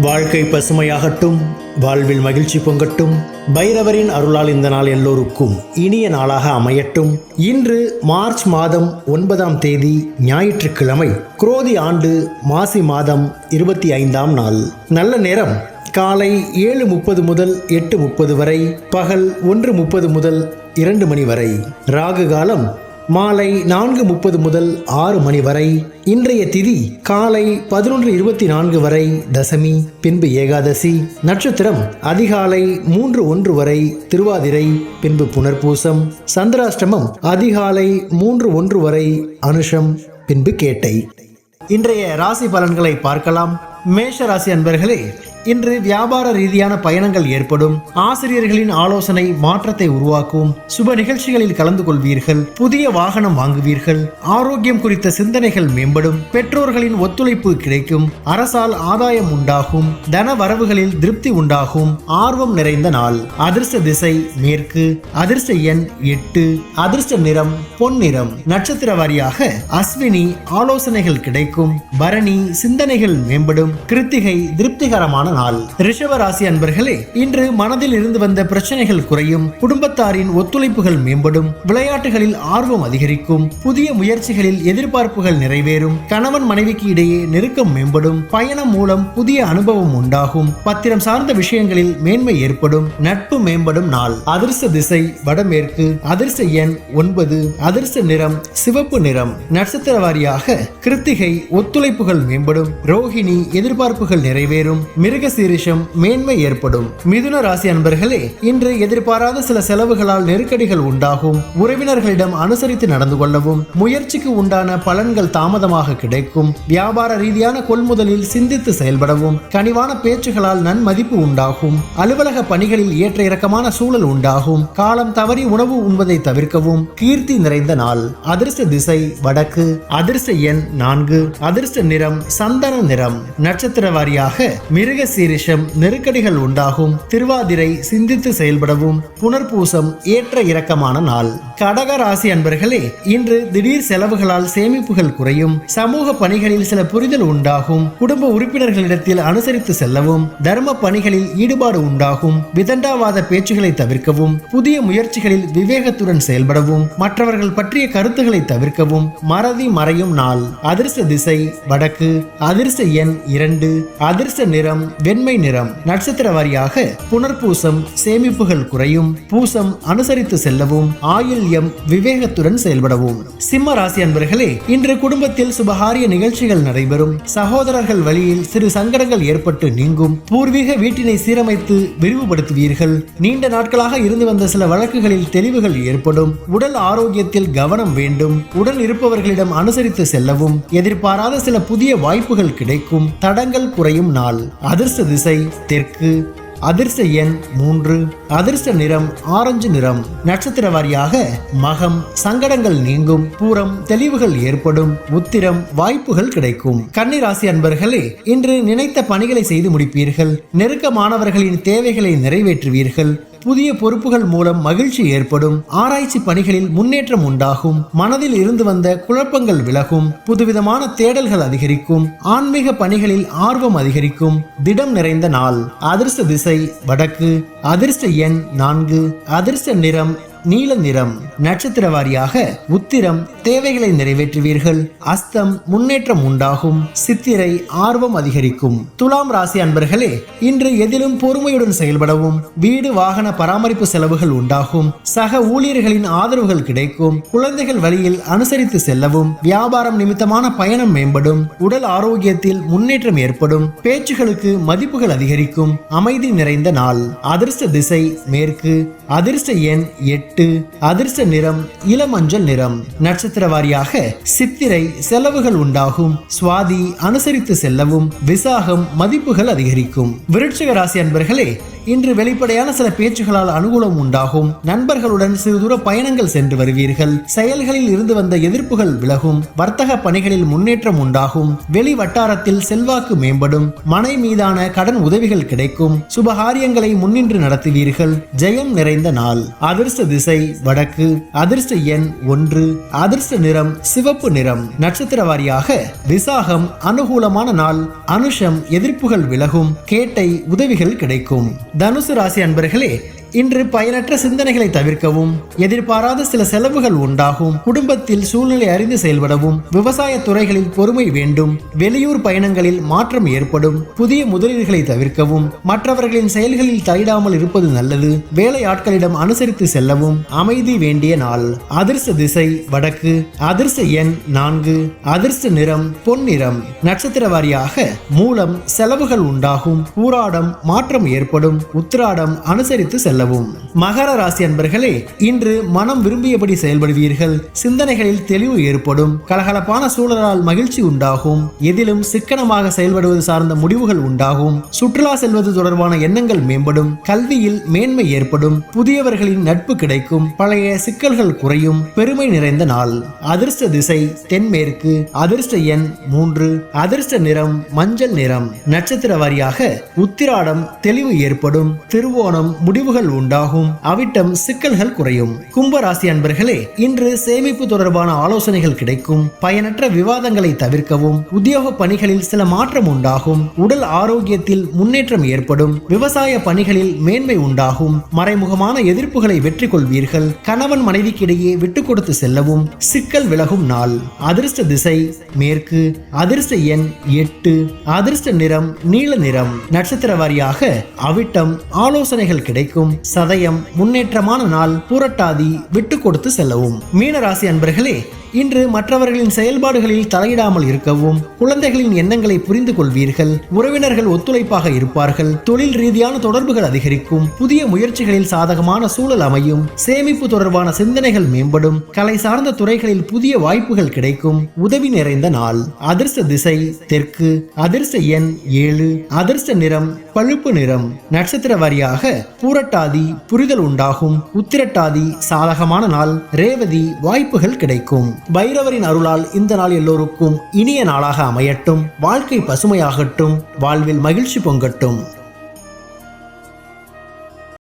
வாழ்க்கை பசுமையாகட்டும் வாழ்வில் மகிழ்ச்சி பொங்கட்டும் பைரவரின் அருளால் இந்த நாள் எல்லோருக்கும் இனிய நாளாக அமையட்டும். இன்று மார்ச் மாதம் ஒன்பதாம் தேதி ஞாயிற்றுக்கிழமை குரோதி ஆண்டு மாசி மாதம் இருபத்தி ஐந்தாம் நாள். நல்ல நேரம். காலை ஏழு முப்பது முதல் எட்டு முப்பது வரை பகல் ஒன்று முப்பது முதல் இரண்டு மணி வரை. ராகு காலம் மாலை நான்கு முப்பது முதல் ஆறு மணி வரை இன்றைய திதி காலை பதினொன்று இருபத்தி நான்கு வரை தசமி பின்பு ஏகாதசி நட்சத்திரம் அதிகாலை மூன்று ஒன்று வரை திருவாதிரை பின்பு புனர்பூசம் சந்திராஷ்டமம் அதிகாலை மூன்று ஒன்று வரை அனுஷம் பின்பு கேட்டை. இன்றைய ராசி பலன்களை பார்க்கலாம். மேஷ ராசி அன்பர்களே இன்று வியாபார ரீதியான பயணங்கள் ஏற்படும். ஆசிரியர்களின் ஆலோசனை மாற்றத்தை உருவாக்கும். சுப நிகழ்ச்சிகளில் கலந்து கொள்வீர்கள். புதிய வாகனம் வாங்குவீர்கள். ஆரோக்கியம் குறித்த சிந்தனைகள் மேம்படும். பெற்றோர்களின் ஒத்துழைப்பு கிடைக்கும். அரசால் ஆதாயம் உண்டாகும். தன வரவுகளில் திருப்தி உண்டாகும். ஆர்வம் நிறைந்த நாள். அதிர்ஷ்ட திசை மேற்கு. அதிர்ஷ்ட எண் எட்டு. அதிர்ஷ்ட நிறம் பொன்னிறம். நட்சத்திர வாரியாக அஸ்வினி ஆலோசனைகள் கிடைக்கும். பரணி சிந்தனைகள் மேம்படும். கிருத்திகை திருப்திகரமான நாள் ரிஷப ராசி அன்பர்களே இன்று மனதில் இருந்து வந்த பிரச்சனைகள் குறையும் குடும்பத்தாரின் ஒத்துழைப்புகள் மேம்படும் விளையாட்டுகளில் ஆர்வம் அதிகரிக்கும் புதிய முயற்சிகளில் எதிர்பார்ப்புகள் நிறைவேறும் கணவன் மனைவிக்கு இடையே நெருக்கம் மேம்படும் பயணம் மூலம் புதிய அனுபவம் உண்டாகும் பத்திரம் சார்ந்த விஷயங்களில் மேன்மை ஏற்படும் நட்பு மேம்படும் நாள். அதிர்ஷ்ட திசை வடமேற்கு அதிர்ஷ்ட எண் ஒன்பது அதிர்ஷ்ட நிறம் சிவப்பு நிறம். நட்சத்திர வாரியாக கிருத்திகை ஒத்துழைப்புகள் மேம்படும் ரோஹிணி எதிர்பார்ப்புகள் நிறைவேறும் மிருக சீரிஷம் மேன்மை ஏற்படும். மிதுன ராசி அன்பர்களே இன்று எதிர்பாராத சில செலவுகளால் நெருக்கடிகள் உண்டாகும். உறவினர்களிடம் அனுசரித்து நடந்து கொள்ளவும் முயற்சிக்கு உண்டான பலன்கள் தாமதமாக கிடைக்கும். வியாபார ரீதியான கொள்முதலில் சிந்தித்து செயல்படவும் கனிவான பேச்சுகளால் நன்மதிப்பு உண்டாகும். அலுவலக பணிகளில் ஏற்ற இறக்கமான சூழல் உண்டாகும். காலம் தவறி உணவு உண்பதை தவிர்க்கவும் கீர்த்தி நிறைந்த நாள். அதிர்ஷ்ட திசை வடக்கு அதிர்ஷ்ட எண் நான்கு அதிர்ஷ்ட நிறம் சந்தன நிறம். நட்சத்திர வாரியாக மிருக சீரிஷம் நெருக்கடிகள் உண்டாகும். திருவாதிரை சிந்தித்து செயல்படவும் புனர்பூசம் ஏற்ற இறக்கமான நாள். கடக ராசி அன்பர்களே இன்று திடீர் செலவுகளால் சேமிப்புகள் குறையும். சமூக பணிகளில் சில புரிதல் உண்டாகும். குடும்ப உறுப்பினர்களிடத்தில் அனுசரித்து செல்லவும். தர்ம பணிகளில் ஈடுபாடு உண்டாகும். விதண்டாவாத பேச்சுகளை தவிர்க்கவும். புதிய முயற்சிகளில் விவேகத்துடன் செயல்படவும். மற்றவர்கள் பற்றிய கருத்துக்களை தவிர்க்கவும். மறதி மறையும் நாள். அதிர்ஷ்ட திசை வடக்கு. அதிர்ஷ்ட எண் இரண்டு. அதிர்ஷ்ட நிறம் வெண்மை நிறம் நட்சத்திர வாரியாக புனர்பூசம் சேமிப்புகள் குறையும் பூசம் அனுசரித்து செல்லவும் ஆயுள்யம் விவேகத்துடன் செயல்படவும். சிம்ம ராசி அன்பர்களே இன்று குடும்பத்தில் சுபகாரிய நிகழ்ச்சிகள் நடைபெறும். சகோதரர்கள் வழியில் சிறு சங்கடங்கள் ஏற்பட்டு நீங்கும். பூர்வீக வீட்டினை சீரமைத்து விரிவுபடுத்துவீர்கள். நீண்ட நாட்களாக இருந்து வந்த சில வழக்குகளில் தெளிவுகள் ஏற்படும். உடல் ஆரோக்கியத்தில் கவனம் வேண்டும். உடன் இருப்பவர்களிடம் அனுசரித்து செல்லவும். எதிர்பாராத சில புதிய வாய்ப்புகள் கிடைக்கும். தடங்கள் குறையும் நாள். அதிர்ஷ்ட திசை தெற்கு அதிர்ஷ்ட எண் மூன்று அதிர்ஷ்ட நிறம் ஆரஞ்சு நிறம். நட்சத்திர வாரியாக மகம் சங்கடங்கள் நீங்கும் பூரம் தெளிவுகள் ஏற்படும் உத்திரம் வாய்ப்புகள் கிடைக்கும். கன்னிராசி அன்பர்களே இன்று நினைத்த பணிகளை செய்து முடிப்பீர்கள். நெருக்கமானவர்களின் தேவைகளை நிறைவேற்றுவீர்கள். புதிய பொறுப்புகள் மூலம் மகிழ்ச்சி ஏற்படும். ஆராய்ச்சி பணிகளில் முன்னேற்றம் உண்டாகும். மனதில் இருந்து வந்த குழப்பங்கள் விலகும். புதுவிதமான தேடல்கள் அதிகரிக்கும். ஆன்மீக பணிகளில் ஆர்வம் அதிகரிக்கும். திடம் நிறைந்த நாள். அதிர்ஷ்ட திசை வடக்கு. அதிர்ஷ்ட எண் நான்கு. அதிர்ஷ்ட நிறம் நீல நிறம் நட்சத்திர வாரியாக உத்திரம் தேவைகளை நிறைவேற்றுவீர்கள். அஸ்தம் முன்னேற்றம் உண்டாகும். சித்திரை ஆர்வம் அதிகரிக்கும். துலாம் ராசி அன்பர்களே இன்று எதிலும் பொறுமையுடன் செயல்படவும் வீடு வாகன பராமரிப்பு செலவுகள் உண்டாகும். சக ஊழியர்களின் ஆதரவுகள் கிடைக்கும். குழந்தைகள் வழியில் அனுசரித்து செல்லவும் வியாபாரம் நிமித்தமான பயணம் மேம்படும். உடல் ஆரோக்கியத்தில் முன்னேற்றம் ஏற்படும். பேச்சுகளுக்கு மதிப்புகள் அதிகரிக்கும். அமைதி நிறைந்த நாள். அதிர்ஷ்ட திசை மேற்கு. அதிர்ஷ்ட எண் எட்டு. அதிர்ஷ்ட நிறம் இளமஞ்சள் நிறம். நட்சத்திர வாரியாக சித்திரை செலவுகள் உண்டாகும். சுவாதி அனுசரித்து செல்லவும். விசாகம் மதிப்புகள் அதிகரிக்கும். விருட்சிக ராசி அன்பர்களே இன்று வெளிப்படையான சில பேச்சுகளால் அனுகூலம் உண்டாகும். நண்பர்களுடன் சிறு தூர பயணங்கள் சென்று வருவீர்கள். செயல்களில் இருந்து வந்த எதிர்ப்புகள் விலகும். வர்த்தக பணிகளில் முன்னேற்றம் உண்டாகும். வெளி வட்டாரத்தில் செல்வாக்கு மேம்படும். மனை மீதான கடன் உதவிகள் கிடைக்கும். சுபகாரியங்களை முன்னின்று நடத்துவீர்கள். ஜெயம் நிறைந்த நாள். அதிர்ஷ்ட திசை வடக்கு. அதிர்ஷ்ட எண் ஒன்று. அதிர்ஷ்ட நிறம் சிவப்பு நிறம். நட்சத்திர வாரியாக விசாகம் அனுகூலமான நாள். அனுஷம் எதிர்ப்புகள் விலகும். கேட்டை உதவிகள் கிடைக்கும். தனுசு ராசி அன்பர்களே இன்று பயனற்ற சிந்தனைகளை தவிர்க்கவும் எதிர்பாராத சில செலவுகள் உண்டாகும் குடும்பத்தில் சூழ்நிலை அறிந்து செயல்படவும் விவசாய துறைகளில் பொறுமை வேண்டும் வெளியூர் பயணங்களில் மாற்றம் ஏற்படும் புதிய முதலீடுகளை தவிர்க்கவும் மற்றவர்களின் செயல்களில் தலையிடாமல் இருப்பது நல்லது வேலை ஆட்களிடம் அனுசரித்து செல்லவும் அமைதி வேண்டிய நாள் அதிர்ஷ்ட திசை வடக்கு அதிர்ஷ்ட எண் நான்கு அதிர்ஷ்ட நிறம் பொன்னிறம் நட்சத்திர வாரியாக மூலம் செலவுகள் உண்டாகும் பூராடம் மாற்றம் ஏற்படும் உத்திராடம் அனுசரித்து செல்ல செல்லவும் மகர ராசி அன்பர்களே இன்று மனம் விரும்பியபடி செயல்படுவீர்கள். சிந்தனைகளில் தெளிவு ஏற்படும். கலகலப்பான சூழலால் மகிழ்ச்சி உண்டாகும். எதிலும் சிக்கனமாக செயல்படுவது சார்ந்த முடிவுகள் உண்டாகும். சுற்றுலா செல்வது தொடர்பான எண்ணங்கள் மேம்படும். கல்வியில் மேன்மை ஏற்படும். புதியவர்களின் நட்பு கிடைக்கும். பழைய சிக்கல்கள் குறையும். பெருமை நிறைந்த நாள். அதிர்ஷ்ட திசை தென்மேற்கு. அதிர்ஷ்ட எண் மூன்று. அதிர்ஷ்ட நிறம் மஞ்சள் நிறம். நட்சத்திர வாரியாக உத்திராடம் தெளிவு ஏற்படும். திருவோணம் முடிவுகள் உண்டாகும். அவிட்டம் சிக்கல்கள் குறையும். கும்பராசி அன்பர்களே இன்று சேமிப்பு தொடர்பான ஆலோசனைகள் கிடைக்கும். பயனற்ற விவாதங்களை தவிர்க்கவும் உத்தியோக பணிகளில் சில மாற்றம் உண்டாகும். உடல் ஆரோக்கியத்தில் முன்னேற்றம் ஏற்படும். விவசாய பணிகளில் மேன்மை உண்டாகும். மறைமுகமான எதிர்ப்புகளை வெற்றி கொள்வீர்கள் கணவன் மனைவிக்கிடையே விட்டு கொடுத்து செல்லவும் சிக்கல் விலகும் நாள். அதிர்ஷ்ட திசை மேற்கு. அதிர்ஷ்ட எண் எட்டு. அதிர்ஷ்ட நிறம் நீல நிறம். நட்சத்திர வாரியாக அவிட்டம் ஆலோசனைகள் கிடைக்கும். சதயம் முன்னேற்றமான நாள் பூரட்டாதி விட்டு கொடுத்து செல்லவும். மீனராசி அன்பர்களே இன்று மற்றவர்களின் செயல்பாடுகளில் தலையிடாமல் இருக்கவும் குழந்தைகளின் எண்ணங்களை புரிந்து கொள்வீர்கள் உறவினர்கள் ஒத்துழைப்பாக இருப்பார்கள் தொழில் ரீதியான தொடர்புகள் அதிகரிக்கும் புதிய முயற்சிகளில் சாதகமான சூழல் அமையும் சேமிப்பு தொடர்பான சிந்தனைகள் மேம்படும் கலை சார்ந்த துறைகளில் புதிய வாய்ப்புகள் கிடைக்கும் உதவி நிறைந்த நாள். அதிர்ஷ்ட திசை தெற்கு அதிர்ஷ்ட எண் ஏழு அதிர்ஷ்ட நிறம் பழுப்பு நிறம். நட்சத்திர வாரியாக பூரட்டாதி புரிதல் உண்டாகும். உத்திரட்டாதி சாதகமான நாள். ரேவதி வாய்ப்புகள் கிடைக்கும். பைரவரின் அருளால் இந்த நாள் எல்லோருக்கும் இனிய நாளாக அமையட்டும். வாழ்க்கை பசுமையாகட்டும். வாழ்வில் மகிழ்ச்சி பொங்கட்டும்.